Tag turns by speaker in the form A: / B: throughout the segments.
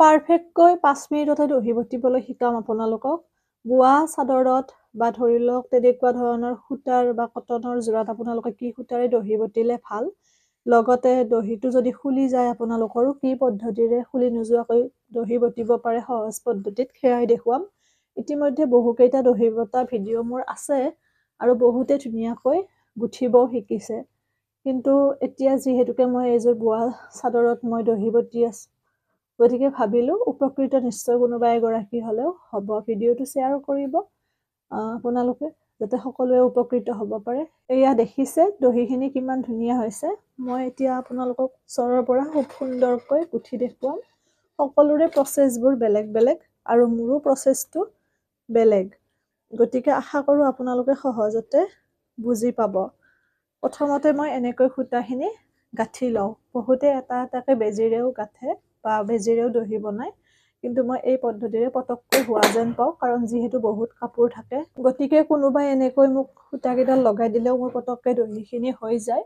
A: পাৰফেক্টকৈ পাঁচ মিনিটতে দহি বটিবলৈ শিকাম আপোনালোকক। বোৱা চাদৰত বা ধৰি লওক তেনেকুৱা ধৰণৰ সূতাৰ বা কটনৰ যোৰাত আপোনালোকে কি সূতাৰে দহি বটিলে ভাল লগতে দহিটো যদি খুলি যায় আপোনালোকৰো কি পদ্ধতিৰে খুলি নোযোৱাকৈ দহি বটিব পাৰে সহজ পদ্ধতিত সেয়াই দেখুৱাম। ইতিমধ্যে বহুকেইটা দহি বটা ভিডিঅ' মোৰ আছে আৰু বহুতে ধুনীয়াকৈ গুঠিবও শিকিছে। কিন্তু এতিয়া যিহেতুকে মই এইযোৰ বোৱা চাদৰত মই দহি বটি আছোঁ গতিকে ভাবিলোঁ উপকৃত নিশ্চয় কোনোবা এগৰাকী হ'লেও হ'ব ভিডিঅ'টো শ্বেয়াৰ কৰিব আপোনালোকে যাতে সকলোৱে উপকৃত হ'ব পাৰে। এয়া দেখিছে দহিখিনি কিমান ধুনীয়া হৈছে। মই এতিয়া আপোনালোকক ওচৰৰ পৰা খুব সুন্দৰকৈ গুঠি দেখুৱাম। সকলোৰে প্ৰচেছবোৰ বেলেগ বেলেগ আৰু মোৰো প্ৰচেছটো বেলেগ। গতিকে আশা কৰোঁ আপোনালোকে সহজতে বুজি পাব। প্ৰথমতে মই এনেকৈ সূতাখিনি গাঁঠি লওঁ। বহুতে এটা এটাকৈ বেজীৰেও গাঁঠে। বা বেজীৰেও দহি বনায়। কিন্তু মই এই পদ্ধতিৰে পটককৈ হোৱা যেন পাওঁ কাৰণ যিহেতু বহুত কাপোৰ থাকে। গতিকে কোনোবাই এনেকৈ মোক সূতাকেইডাল লগাই দিলেও মোৰ পটককৈ দহিখিনি হৈ যায়।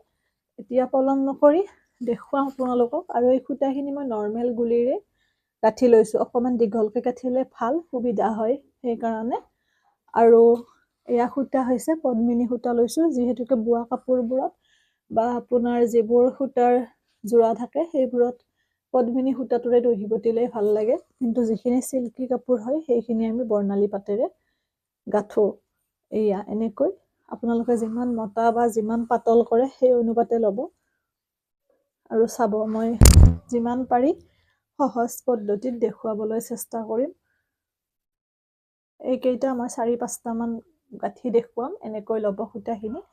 A: এতিয়া পলম নকৰি দেখুৱাওঁ আপোনালোকক। আৰু এই সূতাখিনি মই নৰ্মেল গুলিৰে গাঁঠি লৈছোঁ। অকণমান দীঘলকৈ গাঁঠিলে ভাল সুবিধা হয় সেইকাৰণে। আৰু এয়া সূতা হৈছে পদ্মিনী সূতা লৈছোঁ যিহেতুকে বোৱা কাপোৰবোৰত বা আপোনাৰ যিবোৰ সূতাৰ যোৰা থাকে সেইবোৰত পদ্মিনী সূতাটোৰে দহি বটিলেই ভাল লাগে। কিন্তু যিখিনি চিল্কি কাপোৰ হয় সেইখিনি আমি বৰ্ণালী পাতেৰে গাঁঠো। এয়া এনেকৈ আপোনালোকে যিমান মতা বা যিমান পাতল কৰে সেই অনুপাতে ল'ব। আৰু চাব মই যিমান পাৰি সহজ পদ্ধতিত দেখুৱাবলৈ চেষ্টা কৰিম। এইকেইটা মই চাৰি পাঁচটামান গাঁঠি দেখুৱাম এনেকৈ ল'ব সূতাখিনি।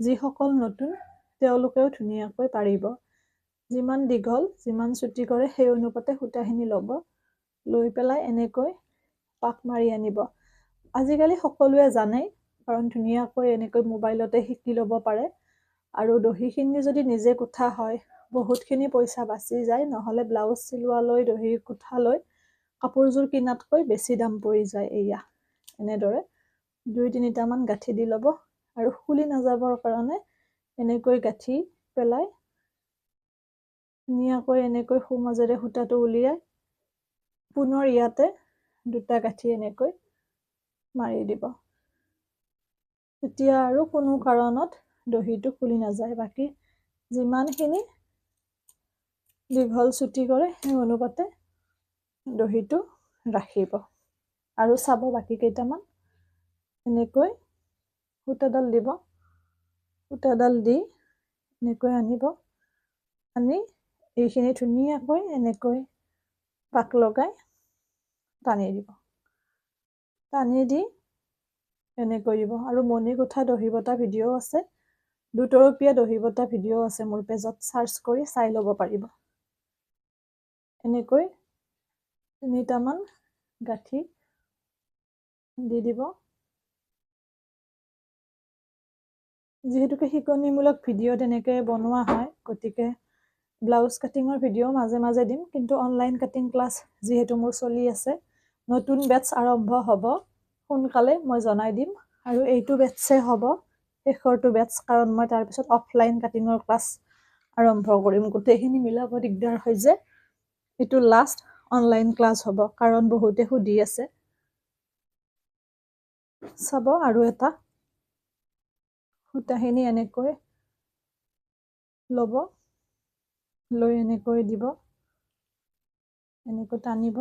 A: যিসকল নতুন তেওঁলোকেও ধুনীয়াকৈ পাৰিব। যিমান দীঘল যিমান চুটি কৰে সেই অনুপাতে সূতাখিনি ল'ব। লৈ পেলাই এনেকৈ পাক মাৰি আনিব। আজিকালি সকলোৱে জানেই কাৰণ ধুনীয়াকৈ এনেকৈ মোবাইলতে শিকি ল'ব পাৰে। আৰু দহিখিনি যদি নিজে গোঠা হয় বহুতখিনি পইচা বাচি যায় নহ'লে ব্লাউজ চিলোৱালৈ দহি গোঠালৈ কাপোৰযোৰ কিনাতকৈ বেছি দাম পৰি যায় এয়া এনেদৰে দুই তিনিটামান গাঁঠি দি ল'ব। আৰু খুলি নাযাবৰ কাৰণে এনেকৈ গাঁঠি পেলাই ধুনীয়াকৈ এনেকৈ সোঁমাজেৰে সূতাটো উলিয়াই পুনৰ ইয়াতে দুটা গাঁঠি এনেকৈ মাৰি দিব। তেতিয়া আৰু কোনো কাৰণত দহিটো খুলি নাযায়। বাকী যিমানখিনি দীঘল চুটি কৰে সেই অনুপাতে দহিটো ৰাখিব। আৰু চাব বাকী কেইটামান। এনেকৈ সূতাডাল দিব। সূতাডাল দি এনেকৈ আনিব। আনি এইখিনি ধুনীয়াকৈ এনেকৈ পাক লগাই টানি দিব টানি দি এনেকৈ দিব আৰু মণি গোঠা দহি বটা ভিডিঅ' আছে দুতৰপীয়া দহি বটা ভিডিঅ' আছে মোৰ পেজত চাৰ্চ কৰি চাই ল'ব পাৰিব এনেকৈ তিনিটামান গাঁঠি দি দিব যিহেতুকে শিকনিমূলক ভিডিঅ' তেনেকৈ বনোৱা হয় গতিকে ব্লাউজ কাটিঙৰ ভিডিঅ' মাজে মাজে দিম কিন্তু অনলাইন কাটিং ক্লাছ যিহেতু মোৰ চলি আছে নতুন বেটছ আৰম্ভ হ'ব সোনকালে মই জনাই দিম। আৰু এইটো বেটছে হ'ব শেষৰটো বেটছ কাৰণ মই তাৰপিছত অফলাইন কাটিঙৰ ক্লাছ আৰম্ভ কৰিম। গোটেইখিনি মিলাব দিগদাৰ হয় যে এইটো লাষ্ট অনলাইন ক্লাছ হ'ব কাৰণ বহুতে সুধি আছে। চাব আৰু এটা। সূতাখিনি এনেকৈ ল'ব। লৈ এনেকৈ দিব এনেকৈ টানিব।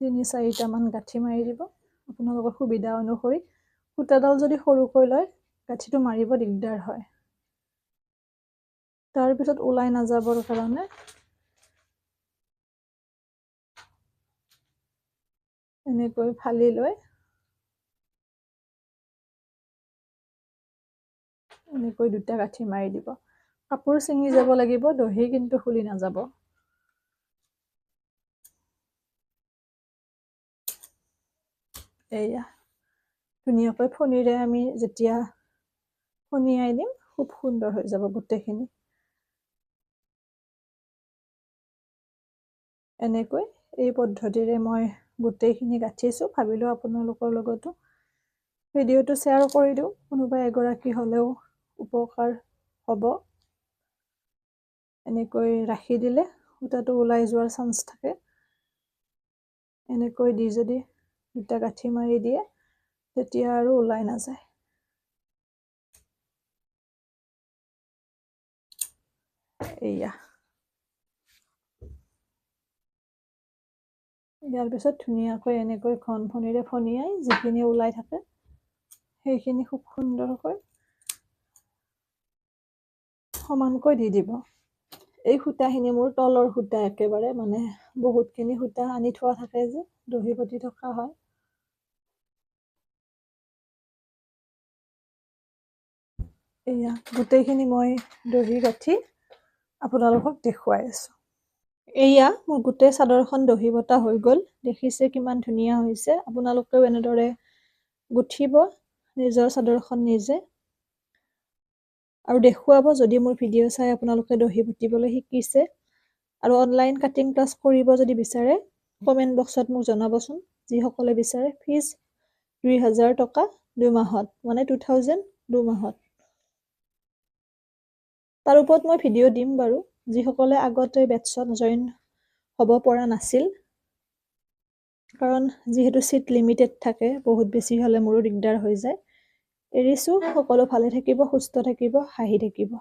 A: তিনি চাৰিটামান গাঁঠি মাৰি দিব। আপোনালোকৰ সুবিধা অনুসৰি সূতাডাল যদি সৰুকৈ লয় গাঁঠিটো মাৰিব দিগদাৰ হয়। তাৰপিছত ওলাই নাযাবৰ কাৰণে এনেকৈ ফালি লৈ এনেকৈ দুটা গাঁঠি মাৰি দিব। কাপোৰ ছিঙি যাব লাগিব দহি কিন্তু খুলি নাযাব। এয়া ধুনীয়াকৈ ফণিৰে আমি যেতিয়া ফণিয়াই দিম খুব সুন্দৰ হৈ যাব গোটেইখিনি। এনেকৈ এই পদ্ধতিৰে মই গোটেইখিনি গাঁঠিছোঁ ভাবিলোঁ আপোনালোকৰ লগতো। ভিডিঅ'টো শ্বেয়াৰ কৰি দিওঁ কোনোবা এগৰাকী হ'লেও উপকাৰ হ'ব। এনেকৈ ৰাখি দিলে সূতাটো ওলাই যোৱাৰ চান্স থাকে। এনেকৈ দি যদি দুটা গাঁঠি মাৰি দিয়ে তেতিয়া আৰু ওলাই নাযায়। এয়া। ইয়াৰ পিছত ধুনীয়াকৈ এনেকৈ ঘন ফণিৰে ফণিয়াই যিখিনি ওলাই থাকে সেইখিনি খুব সুন্দৰকৈ সমানকৈ দি দিব। এই সূতাখিনি মোৰ তলৰ সূতা একেবাৰে মানে বহুতখিনি সূতা আনি থোৱা থাকে যে দহি বটি থকা হয়। এয়া গোটেইখিনি মই দহি গাঁঠি আপোনালোকক দেখুৱাই আছোঁ। এয়া মোৰ গোটেই চাদৰখন দহি বটা হৈ গ'ল। দেখিছে কিমান ধুনীয়া হৈছে। আপোনালোকেও এনেদৰে গুঠিব। নিজৰ চাদৰখন নিজে আৰু দেখুৱাব যদি মোৰ ভিডিঅ' চাই আপোনালোকে দহি বটিবলৈ শিকিছে আৰু অনলাইন কাটিং ক্লাছ কৰিব যদি বিচাৰে কমেণ্ট বক্সত মোক জনাবচোন যিসকলে বিচাৰে ফিজ দুই হাজাৰ টকা দুমাহত মানে টু থাউজেণ্ড দুমাহত। তাৰ ওপৰত মই ভিডিঅ' দিম বাৰু যিসকলে আগতে বেটছত জইন হ'ব পৰা নাছিল। কাৰণ যিহেতু ছিট লিমিটেড থাকে বহুত বেছি হ'লে মোৰো দিগদাৰ হৈ যায়। এৰিছোঁ সকলো ভালে থাকিব সুস্থ থাকিব হাঁহি থাকিব।